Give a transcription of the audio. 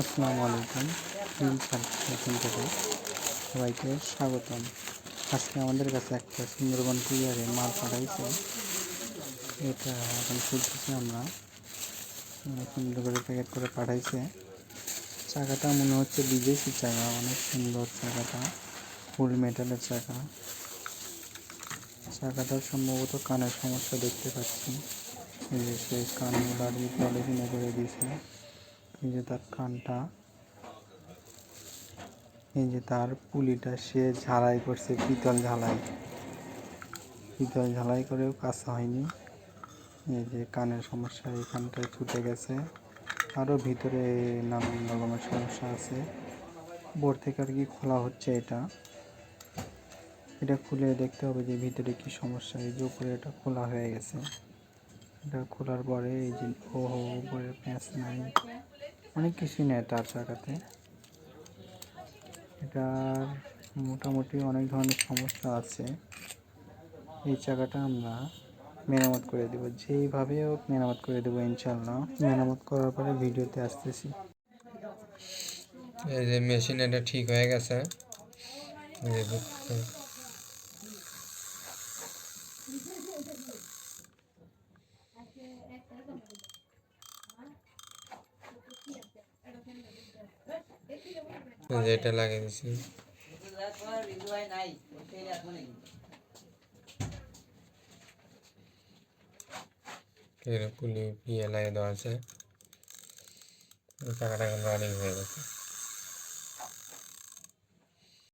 আসসালামু আলাইকুম। ফিল্ম সার্ভিসেশন থেকে সবাইকে স্বাগতম। আজকে আমাদের কাছে একটা সুন্দরবন কুরিয়ারে মাল পাঠাইছে। এটা এখন খুঁজতেছি আমরা। সুন্দর করে প্যাকেট করে পাঠাইছে। চাকাটা মনে হচ্ছে বিদেশি চাকা, অনেক সুন্দর চাকাটা। ফুল মেটালের চাকা। চাকাটা সম্ভবত কানের সমস্যা দেখতে পাচ্ছি। এই যে সে কানগুলো আর করে দিয়েছে। এই যে তার কানটা, এই যে তার পুলিটা, সে ঝালাই করছে, পিতল ঝালাই। পিতল ঝালাই করেও কাঁচা হয়নি। এই যে কানের সমস্যা এখানটায় ছুটে গেছে। আরও ভিতরে নানান রকমের সমস্যা আছে। বোর থেকে আর কি খোলা হচ্ছে এটা। এটা খুলে দেখতে হবে যে ভিতরে কি সমস্যা। এই যে উপরে এটা খোলা হয়ে গেছে। এটা খোলার পরে এই যে ও উপরে প্যাঁচ নাই। অনেক কিছুই নেয় তার চাকাতে এটার মোটামুটি অনেক ধরনের সমস্যা আছে। এই চাকাটা আমরা মেরামত করে দেবো। যেইভাবে হোক মেরামত করে দেবো ইনশাল্লাহ মেরামত করার পরে ভিডিওতে আসতেছি। এই যে মেশিন এটা ঠিক হয়ে গেছে। যে দেখতে। এই যে এটা লাগিয়ে দিছি এখানে পুলি ইয়ে লাগিয়ে দেওয়া আছে টাকাটা এখন রানিং হয়ে গেছে